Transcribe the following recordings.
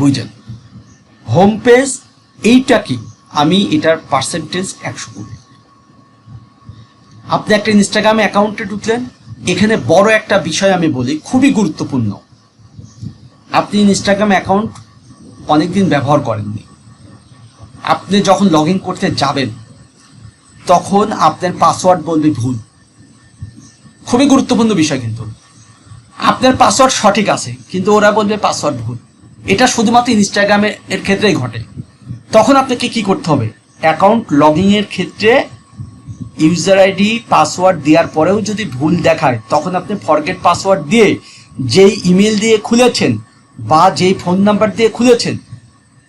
বুঝলেন home page এইটা কি? আমি এটার পার্সেন্টেজ একশো করি আপনি একটা ইনস্টাগ্রামে অ্যাকাউন্টে ঢুকলেন, এখানে বড় একটা বিষয় আমি বলি, খুবই গুরুত্বপূর্ণ। আপনি ইনস্টাগ্রাম অ্যাকাউন্ট অনেকদিন ব্যবহার করেননি। আপনি যখন লগ ইন করতে যাবেন, তখন আপনার পাসওয়ার্ড বলবে ভুল। খুবই গুরুত্বপূর্ণ বিষয় কিন্তু। আপনার পাসওয়ার্ড সঠিক আছে, কিন্তু ওরা বলবে পাসওয়ার্ড ভুল। এটা শুধুমাত্র ইনস্টাগ্রামে এর ক্ষেত্রেই ঘটে। তখন আপনাকে কি করতে হবে? অ্যাকাউন্ট লগিং এর ক্ষেত্রে ইউজার আইডি পাসওয়ার্ড দেওয়ার পরেও যদি ভুল দেখায়, তখন আপনি ফরগেট পাসওয়ার্ড দিয়ে যেই ইমেল দিয়ে খুলেছেন বা যেই ফোন নাম্বার দিয়ে খুলেছেন,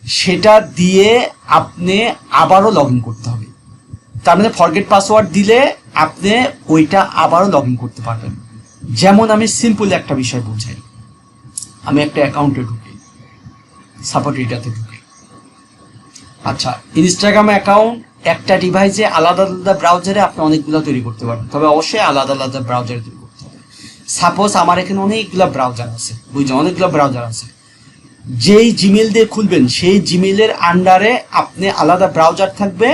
সেটা দিয়ে আপনি আবারও লগ করতে হবে। তার মানে ফরগেট পাসওয়ার্ড দিলে আপনি ওইটা আবারও লগ করতে পারবেন। যেমন আমি সিম্পল একটা বিষয় বুঝাই। আমি একটা অ্যাকাউন্টে ঢুকি। সাপোর্ট এটাতে ঢুকি আচ্ছা ইনস্টাগ্রাম অ্যাকাউন্ট একটা ডিভাইসে আলাদা আলাদা ব্রাউজারে আপনি অনেকগুলো তৈরি করতে পারবেন। তবে অবশ্যই আলাদা আলাদা ব্রাউজারে তৈরি করতে হবে। সাপোজ আমার এখানে অনেকগুলো ব্রাউজার আছে, বুঝছেন? অনেকগুলো ব্রাউজার আছে। যেই জিমেল দিয়ে খুলবেন, সেই জিমেলের আন্ডারে আপনি আলাদা ব্রাউজার থাকবে।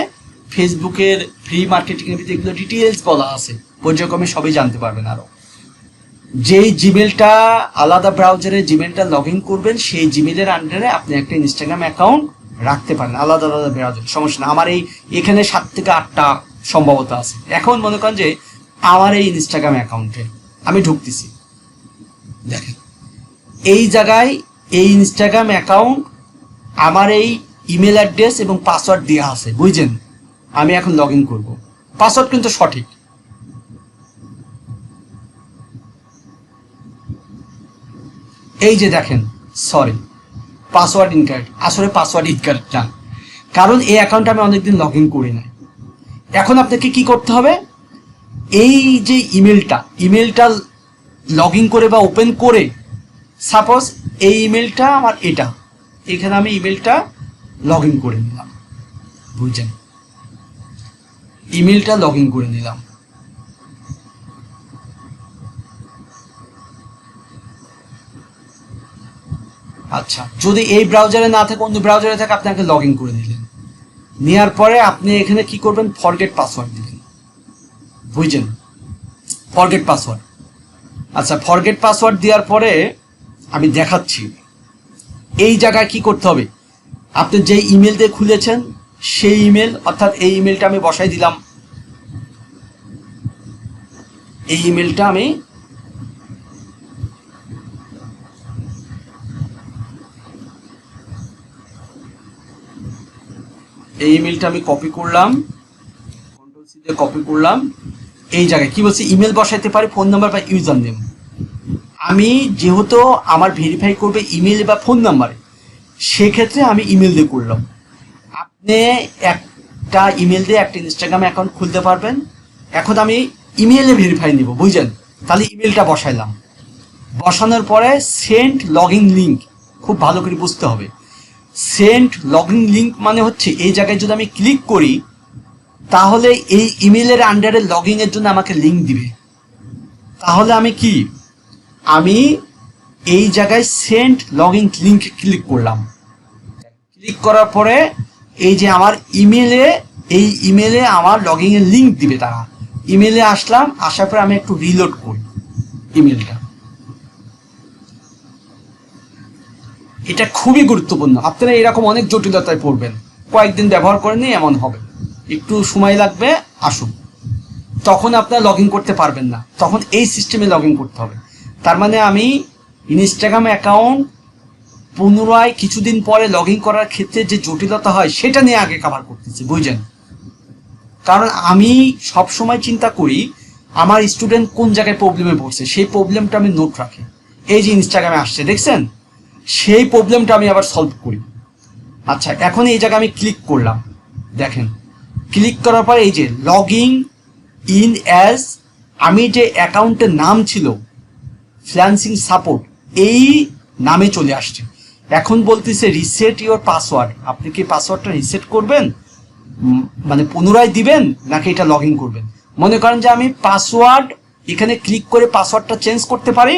ফেসবুকের ফ্রি মার্কেটিং এর ভিতরে এগুলো ডিটেলস বলা আছে। পর্যায়ক্রমে সবই জানতে পারবেন আরও। যেই জিমেলটা আলাদা ব্রাউজারে জিমেলটা লগ ইন করবেন, সেই জিমেলের আন্ডারে আপনি একটা ইনস্টাগ্রাম অ্যাকাউন্ট রাখতে পারেন, আলাদা আলাদা ব্রাউজার সমস্যা না। আমার এই এখানে সাত থেকে আটটা সম্ভবত আছে। এখন মনে করেন যে আমার এই ইনস্টাগ্রাম অ্যাকাউন্টে আমি ঢুকতেছি। দেখেন, এই জায়গায় এই ইনস্টাগ্রাম অ্যাকাউন্ট আমার এই ইমেল অ্যাড্রেস এবং পাসওয়ার্ড দেওয়া আছে, বুঝছেন? আমি এখন লগ ইন করব। পাসওয়ার্ড কিন্তু সঠিক। এই যে দেখেন সরি পাসওয়ার্ড ইনকারেক্ট আসলে পাসওয়ার্ড ইনকারেক্ট না কারণ এই অ্যাকাউন্টে আমি অনেকদিন লগ ইন করি নাই। এখন আপনাকে কি করতে হবে? এই যে ইমেলটা ইমেলটা লগ ইন করে বা ওপেন করে সাপোজ এই ইমেলটা আমার এটা। এখানে আমি ইমেলটা লগ ইন করে নিলাম। বুঝছেন? ইমেলটা লগ ইন করে নিলাম। আচ্ছা যদি এই ব্রাউজারে না থাকে, অন্য ব্রাউজারে থাকে আপনাকে লগ ইন করে নিলেন। নেওয়ার পরে আপনি এখানে কি করবেন? ফরগেট পাসওয়ার্ড দিবেন বুঝছেন? ফরগেট পাসওয়ার্ড আচ্ছা ফরগেট পাসওয়ার্ড দেওয়ার পরে আমি দেখাচ্ছি। এই জায়গায় কি করতে হবে? আপনি যে ইমেল দিয়ে খুলেছেন, সেই ইমেল অর্থাৎ এই ইমেলটা আমি বসাই দিলাম। এই ইমেলটা আমি এই ইমেলটা আমি কপি করলাম কন্ট্রোল সি দিয়ে কপি করলাম। এই জায়গায়, কি বলছে? ইমেল বসাইতে পারি ফোন নাম্বার বা ইউজার নেম আমি যেহেতু আমার ভেরিফাই করবে ইমেল বা ফোন নাম্বারে সেক্ষেত্রে আমি ইমেল দিয়ে করলাম। আপনি একটা ইমেল দিয়ে একটা ইনস্টাগ্রাম অ্যাকাউন্ট খুলতে পারবেন। এখন আমি ইমেলে ভেরিফাই নিব, বুঝলেন? তাহলে ইমেলটা বসাইলাম। বসানোর পরে সেন্ট লগ ইন লিঙ্ক খুব ভালো করে বুঝতে হবে। সেন্ট লগইন লিঙ্ক মানে হচ্ছে এই জায়গায় যদি আমি ক্লিক করি, তাহলে এই ইমেলের আন্ডারে লগ এর জন্য আমাকে লিঙ্ক দিবে। তাহলে আমি কি? আমি এই জায়গায় Saint log in link click করলাম। ক্লিক করার পরে এই যে আমার ইমেলে, এই ইমেলে আমার লগ এর লিঙ্ক দিবে তারা। ইমেলে আসলাম, আসার পরে আমি একটু রিলোড করি ইমেলটা। এটা খুবই গুরুত্বপূর্ণ। আপনারা এরকম অনেক জটিলতায় পড়বেন। কয়েকদিন ব্যবহার করেনি এমন হবে। একটু সময় লাগবে, আসুন। তখন আপনার লগ করতে পারবেন না। তখন এই সিস্টেমে লগ করতে হবে। তার মানে আমি ইনস্টাগ্রাম অ্যাকাউন্ট পুনরায় কিছুদিন পরে লগ করার ক্ষেত্রে যে জটিলতা হয়, সেটা নিয়ে আগে কাভার করতেছি বুঝছেন কারণ আমি সব সময় চিন্তা করি, আমার স্টুডেন্ট কোন জায়গায় প্রবলেমে পড়ছে? সেই প্রবলেমটা আমি নোট রাখি। এই যে ইনস্টাগ্রামে আসছে, দেখছেন? সেই প্রবলেমটা আমি আবার সলভ করি। আচ্ছা এখন এই জায়গায় আমি ক্লিক করলাম। দেখেন ক্লিক করার পর এই যে লগিং ইন ইন অ্যাজ আমি যে অ্যাকাউন্টের নাম ছিল ফ্রিল্যান্সিং সাপোর্ট এই নামে চলে আসছে। এখন বলতেছে রিসেট ইওর পাসওয়ার্ড আপনি কি পাসওয়ার্ডটা রিসেট করবেন? মানে পুনরায় দিবেন, নাকি এটা লগ করবেন? মনে করেন যে আমি পাসওয়ার্ড এখানে ক্লিক করে পাসওয়ার্ডটা চেঞ্জ করতে পারি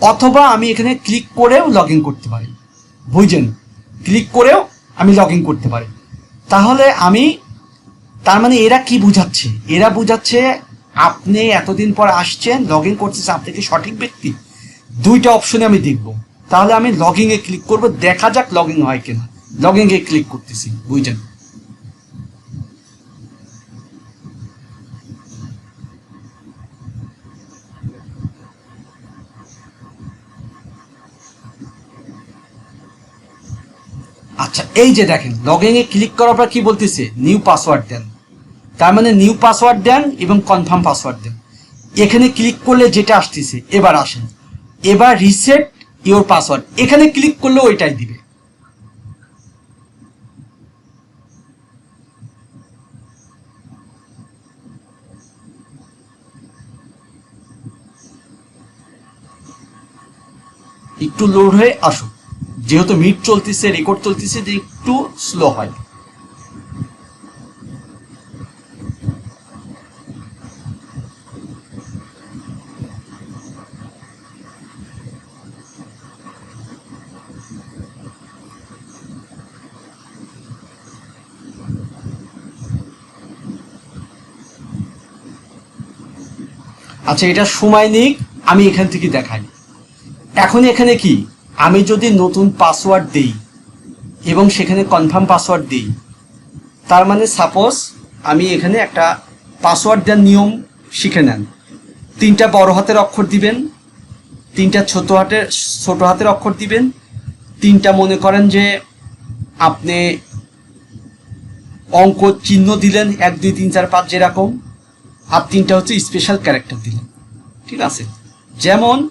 অথবা আমি এখানে ক্লিক করেও লগ করতে পারি। বুঝছেন? ক্লিক করেও আমি লগ করতে পারি। তাহলে আমি, তার মানে এরা কি বুঝাচ্ছে? এরা বুঝাচ্ছে আপনি এতদিন পর আসছেন লগ ইন করতেছেন আপনি কি সঠিক ব্যক্তি। দুইটা অপশনে আমি দেখব। তাহলে আমি লগ ইনে ক্লিক করব, দেখা যাক লগ ইন হয় কিনা। লগ ইনে ক্লিক করতেছি, বুঝছেন? আচ্ছা এই যে দেখেন লগ ইনে ক্লিক করার পর কি বলতেছে? নিউ পাসওয়ার্ড দেন। তার মানে নিউ পাসওয়ার্ড দেন এবং কনফার্ম পাসওয়ার্ড দেন। এখানে ক্লিক করলে যেটা আসতেছে, এবার আসেন। এবার রিসেট ইওর পাসওয়ার্ড এখানে ক্লিক করলে ওইটাই দিবে। একটু লোড হয়ে আসুক যেহেতু মিট চলতেছে রেকর্ড চলতেছে, যে একটু স্লো হয়। আচ্ছা এটা সময় নিক, আমি এখান থেকে দেখাই। এখন এখানে কি? আমি যদি নতুন পাসওয়ার্ড দিই এবং সেখানে কনফার্ম পাসওয়ার্ড দিই, তার মানে সাপোজ আমি এখানে একটা পাসওয়ার্ড দেওয়ার নিয়ম শিখে নেন। তিনটা বড় হাতের অক্ষর দিবেন, তিনটা ছোট হাতের ছোট হাতের অক্ষর দিবেন, তিনটা মনে করেন যে আপনি অঙ্ক চিহ্ন দিলেন, এক, দুই, তিন, চার, পাঁচ যেরকম, আর তিনটা হচ্ছে স্পেশাল ক্যারেক্টার দিলেন। ঠিক আছে? যেমন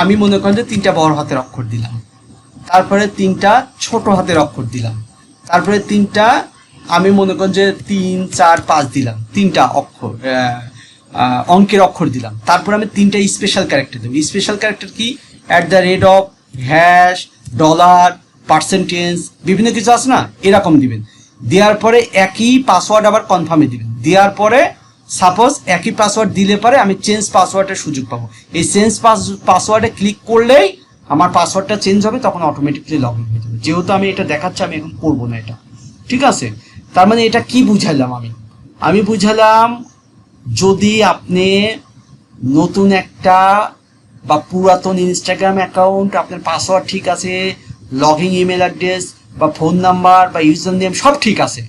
আমি মনে করেন যে তিনটা বড় হাতের অক্ষর দিলাম। তারপরে তিনটা ছোট হাতের অক্ষর দিলাম। তারপরে তিনটা আমি মনে করেন যে তিন, চার, পাঁচ দিলাম। তিনটা অক্ষর অঙ্কের অক্ষর দিলাম। তারপরে আমি তিনটা স্পেশাল ক্যারেক্টার দেবো। স্পেশাল ক্যারেক্টার কি? At the rate of hash dollar percentage বিভিন্ন কিছু আছে না? এরকম দিবেন। দেওয়ার পরে একই পাসওয়ার্ড আবার কনফার্মে দিবেন। দেওয়ার পরে সাপোজ একই পাসওয়ার্ড দিলে পরে আমি চেঞ্জ পাসওয়ার্ডের সুযোগ পাবো। এই চেঞ্জ পাসওয়ার্ডে ক্লিক করলেই আমার পাসওয়ার্ডটা চেঞ্জ হবে, তখন অটোমেটিকলি লগ ইন হয়ে যাবে। যেহেতু আমি এটা দেখাচ্ছি, আমি এখন করব না এটা। ঠিক আছে? তার মানে এটা কি বুঝাইলাম আমি? আমি বুঝালাম যদি আপনি নতুন একটা বা পুরাতন ইনস্টাগ্রাম অ্যাকাউন্ট আপনার পাসওয়ার্ড ঠিক আছে লগ ইন ইমেল অ্যাড্রেস বা ফোন নাম্বার বা ইউজার নেম সব ঠিক আছে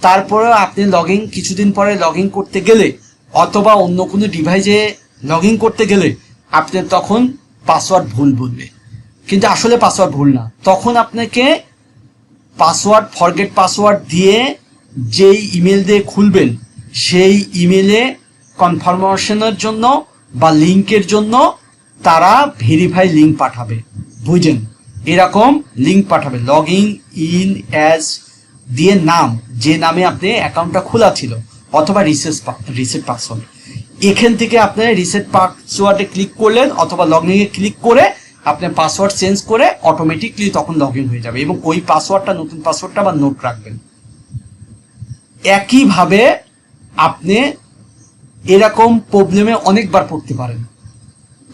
তারপরে আপনি লগ কিছুদিন পরে লগ করতে গেলে, অথবা অন্য কোনো ডিভাইসে লগ করতে গেলে, আপনি তখন পাসওয়ার্ড ভুল বলবে। কিন্তু আসলে পাসওয়ার্ড ভুল না। তখন আপনাকে পাসওয়ার্ড ফরগেট পাসওয়ার্ড দিয়ে যেই ইমেল দিয়ে খুলবেন, সেই ইমেলে কনফার্মেশনের জন্য বা লিঙ্কের জন্য তারা ভেরিফাই লিঙ্ক পাঠাবে। বুঝেন? এরকম লিঙ্ক পাঠাবে। লগ ইন ইন অ্যাজ দিয়ে নাম, যে নামে আপনি অ্যাকাউন্টটা খোলা ছিল, অথবা রিসেট রিসেট পাসওয়ার্ড এখান থেকে আপনি রিসেট পাসওয়ার্ডে ক্লিক করলেন, অথবা লগ ইনে ক্লিক করে আপনি পাসওয়ার্ড চেঞ্জ করে অটোমেটিকলি তখন লগ হয়ে যাবে, এবং ওই পাসওয়ার্ডটা নতুন পাসওয়ার্ডটা আবার নোট রাখবেন। একইভাবে আপনি এরকম প্রবলেমে অনেকবার পড়তে পারেন।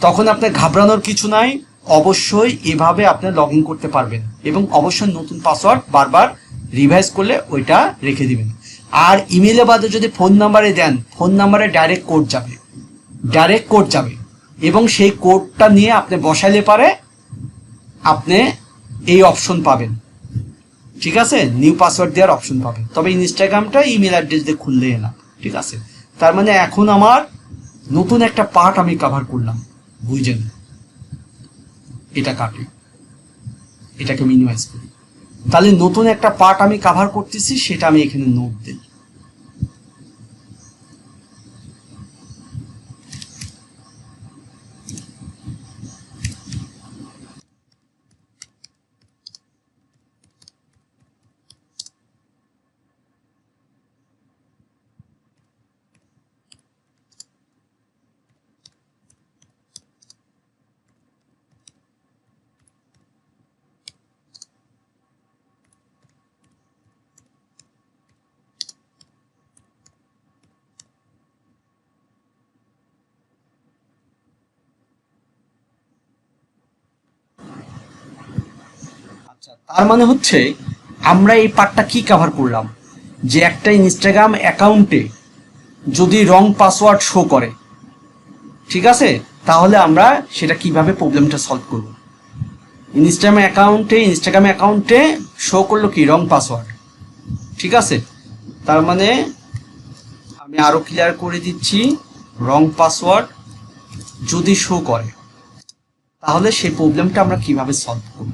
তখন আপনার ঘাবড়ানোর কিছু নাই অবশ্যই এভাবে আপনি লগ করতে পারবেন এবং অবশ্যই নতুন পাসওয়ার্ড বারবার রিভাইজ করলে ওইটা রেখে দিবেন। আর ইমেলে বাদে যদি ফোন নাম্বারে দেন ফোন নাম্বারে ডাইরেক্ট কোড যাবে। ডাইরেক্ট কোড যাবে। এবং সেই কোডটা নিয়ে আপনি বসাইলে পারে আপনি এই অপশন পাবেন। ঠিক আছে? নিউ পাসওয়ার্ড দেওয়ার অপশন পাবেন। তবে ইনস্টাগ্রামটা ইমেল অ্যাড্রেস দিয়ে খুললে না। ঠিক আছে? তার মানে এখন আমার নতুন একটা পার্ট আমি কভার করলাম। বুঝছেন এটা কাটি এটাকে মিনিমাইজ করি। তাহলে নতুন একটা পার্ট আমি কাভার করতেছি, সেটা আমি এখানে নোট দিই। তার মানে হচ্ছে আমরা এই পার্টটা কি কভার করলাম? যে একটা ইনস্টাগ্রাম অ্যাকাউন্টে যদি রং পাসওয়ার্ড শো করে, ঠিক আছে? তাহলে আমরা সেটা কীভাবে প্রবলেমটা সলভ করব? ইনস্টাগ্রাম অ্যাকাউন্টে ইনস্টাগ্রাম অ্যাকাউন্টে শো করল কি? রং পাসওয়ার্ড ঠিক আছে? তার মানে আমি আরও ক্লিয়ার করে দিচ্ছি রং পাসওয়ার্ড যদি শো করে, তাহলে সেই প্রবলেমটা আমরা কীভাবে সলভ করব?